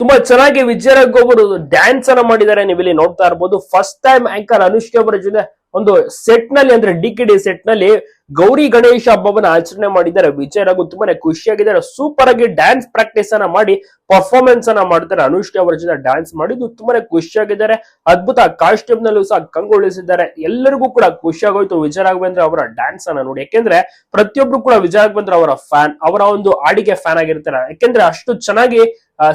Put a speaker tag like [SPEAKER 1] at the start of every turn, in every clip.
[SPEAKER 1] ತುಂಬಾ ಚೆನ್ನಾಗಿ ವಿಜಯರಾಘವ್ ಅವರು ಡ್ಯಾನ್ಸ್ ಅನ್ನ ಮಾಡಿದ್ದಾರೆ. ನೀವು ಇಲ್ಲಿ ನೋಡ್ತಾ ಇರ್ಬೋದು. ಫಸ್ಟ್ ಟೈಮ್ ಆಂಕರ್ ಅನುಷ್ಕೆ ಅವರ ಜೊತೆ ಒಂದು ಸೆಟ್ನಲ್ಲಿ, ಅಂದ್ರೆ ಡಿ ಕೆ ಡಿ ಸೆಟ್ನಲ್ಲಿ ಗೌರಿ ಗಣೇಶ ಹಬ್ಬವನ್ನ ಆಚರಣೆ ಮಾಡಿದ್ದಾರೆ. ವಿಜಯ್ ರಘು ತುಂಬಾನೇ ಖುಷಿಯಾಗಿದ್ದಾರೆ. ಸೂಪರ್ ಆಗಿ ಡ್ಯಾನ್ಸ್ ಪ್ರಾಕ್ಟೀಸ್ ಅನ್ನ ಮಾಡಿ ಪರ್ಫಾರ್ಮೆನ್ಸ್ ಅನ್ನ ಮಾಡ್ತಾರೆ. ಅನುಷ್ಕೆ ಅವರ ಜೊತೆ ಡ್ಯಾನ್ಸ್ ಮಾಡಿದ್ದು ತುಂಬಾನೇ ಖುಷಿಯಾಗಿದ್ದಾರೆ. ಅದ್ಭುತ ಕಾಸ್ಟ್ಯೂಮ್ ನಲ್ಲೂ ಸಹ ಕಂಗೊಳಿಸಿದ್ದಾರೆ. ಎಲ್ಲರಿಗೂ ಕೂಡ ಖುಷಿಯಾಗೋಯ್ತು ವಿಜಯ ರಾಘವೇಂದ್ರ ಅವರ ಡ್ಯಾನ್ಸ್ ಅನ್ನ ನೋಡಿ. ಯಾಕೆಂದ್ರೆ ಪ್ರತಿಯೊಬ್ರು ಕೂಡ ವಿಜಯ ರಾಘವೇಂದ್ರ ಅವರ ಫ್ಯಾನ್ ಅವರ ಒಂದು ಹಾಡಿಗೆ ಫ್ಯಾನ್ ಆಗಿರ್ತಾರೆ. ಯಾಕೆಂದ್ರೆ ಅಷ್ಟು ಚೆನ್ನಾಗಿ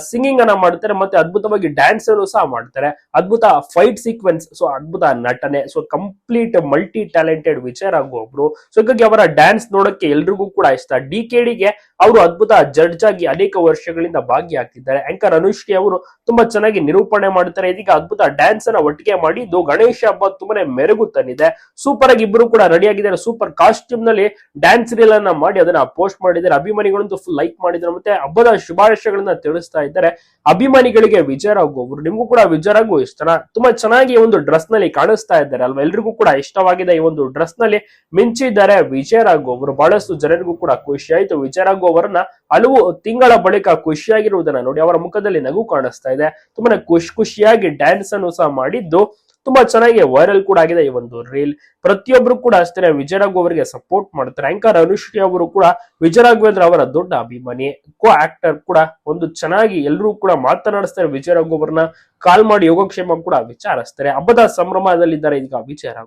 [SPEAKER 1] ಸಿಂಗಿಂಗ್ ಅನ್ನ ಮಾಡ್ತಾರೆ ಮತ್ತೆ ಅದ್ಭುತವಾಗಿ ಡ್ಯಾನ್ಸ್ ಅನ್ನು ಸಹ ಮಾಡ್ತಾರೆ. ಅದ್ಭುತ ಫೈಟ್ ಸೀಕ್ವೆನ್ಸ್ ಸೊ ಅದ್ಭುತ ನಟನೆ ಸೊ ಕಂಪ್ಲೀಟ್ ಮಲ್ಟಿ ಟ್ಯಾಲೆಂಟೆಡ್ ವಿಚಾರ ಒಬ್ರು. ಸೊ ಹೀಗಾಗಿ ಅವರ ಡ್ಯಾನ್ಸ್ ನೋಡಕ್ಕೆ ಎಲ್ರಿಗೂ ಕೂಡ ಇಷ್ಟ. ಡಿ ಕೆ ಡಿಗೆ ಅವರು ಅದ್ಭುತ ಜಡ್ಜ್ ಆಗಿ ಅನೇಕ ವರ್ಷಗಳಿಂದ ಭಾಗಿಯಾಗ್ತಿದ್ದಾರೆ. ಆಂಕರ್ ಅನುಷ್ಕೆ ಅವರು ತುಂಬಾ ಚೆನ್ನಾಗಿ ನಿರೂಪಣೆ ಮಾಡ್ತಾರೆ. ಇದೀಗ ಅದ್ಭುತ ಡ್ಯಾನ್ಸ್ ಅನ್ನ ಒಟ್ಟಿಗೆ ಮಾಡಿದ್ದು ಗಣೇಶ ಹಬ್ಬ ತುಂಬಾನೇ ಮೆರುಗು ತಂದಿದೆ. ಸೂಪರ್ ಆಗಿ ಇಬ್ಬರು ಕೂಡ ರೆಡಿ ಆಗಿದ್ದಾರೆ. ಸೂಪರ್ ಕಾಸ್ಟ್ಯೂಮ್ನಲ್ಲಿ ಡ್ಯಾನ್ಸ್ ರೀಲ್ ಅನ್ನ ಮಾಡಿ ಅದನ್ನ ಪೋಸ್ಟ್ ಮಾಡಿದ್ದಾರೆ. ಅಭಿಮಾನಿಗಳಂತೂ ಫುಲ್ ಲೈಕ್ ಮಾಡಿದ್ದಾರೆ. ಮತ್ತೆ ಹಬ್ಬದ ಶುಭಾಶಯಗಳನ್ನ ಇದ್ದಾರೆ. ಅಭಿಮಾನಿಗಳಿಗೆ ವಿಜಯ ರಾಘು ಅವರು ನಿಮಗೂ ಕೂಡ ವಿಜಯ ರಾಘು ತುಂಬಾ ಚೆನ್ನಾಗಿ ಒಂದು ಡ್ರೆಸ್ನಲ್ಲಿ ಕಾಣಿಸ್ತಾ ಇದ್ದಾರೆ ಅಲ್ವಾ? ಎಲ್ರಿಗೂ ಕೂಡ ಇಷ್ಟವಾಗಿದೆ ಈ ಒಂದು ಡ್ರೆಸ್ನಲ್ಲಿ. ಮಿಂಚಿದ್ದಾರೆ ವಿಜಯ ರಾಘು ಅವರು ಬಹಳಷ್ಟು ಜನರಿಗೂ ಕೂಡ ಖುಷಿ ಆಯ್ತು ವಿಜಯ ರಾಘು ಅವರನ್ನ ಹಲವು ತಿಂಗಳ ಬಳಿಕ ಖುಷಿಯಾಗಿರುವುದನ್ನ ನೋಡಿ ಅವರ ಮುಖದಲ್ಲಿ ನಗು ಕಾಣಿಸ್ತಾ ಇದೆ. ತುಂಬಾನೇ ಖುಷಿ ಖುಷಿಯಾಗಿ ಡ್ಯಾನ್ಸ್ ಅನ್ನು ಸಹ ಮಾಡಿದ್ದು. ತುಂಬಾ ಚೆನ್ನಾಗಿ ವೈರಲ್ ಕೂಡ ಆಗಿದೆ ಈ ಒಂದು ರೀಲ್ ಪ್ರತಿಯೊಬ್ರು ಕೂಡ ಅಷ್ಟೇ ವಿಜಯ ರಾಘು ಅವರಿಗೆ ಸಪೋರ್ಟ್ ಮಾಡ್ತಾರೆ. ಆಂಕರ್ ಅನುಶ್ರೀ ಅವರು ಕೂಡ ವಿಜಯ ರಾಘವೇಂದ್ರ ಅವರ ದೊಡ್ಡ ಅಭಿಮಾನಿ. ಕೋ ಆಕ್ಟರ್ ಕೂಡ ಒಂದು ಚೆನ್ನಾಗಿ ಎಲ್ಲರೂ ಕೂಡ ಮಾತನಾಡಿಸ್ತಾರೆ ವಿಜಯ ರಾಘು ಅವರನ್ನ. ಕಾಲ್ ಮಾಡಿ ಯೋಗಕ್ಷೇಮ ಕೂಡ ವಿಚಾರಿಸ್ತಾರೆ. ಹಬ್ಬದ ಸಂಭ್ರಮದಲ್ಲಿದ್ದಾರೆ ಈಗ ವಿಜಯ ರಾಘು.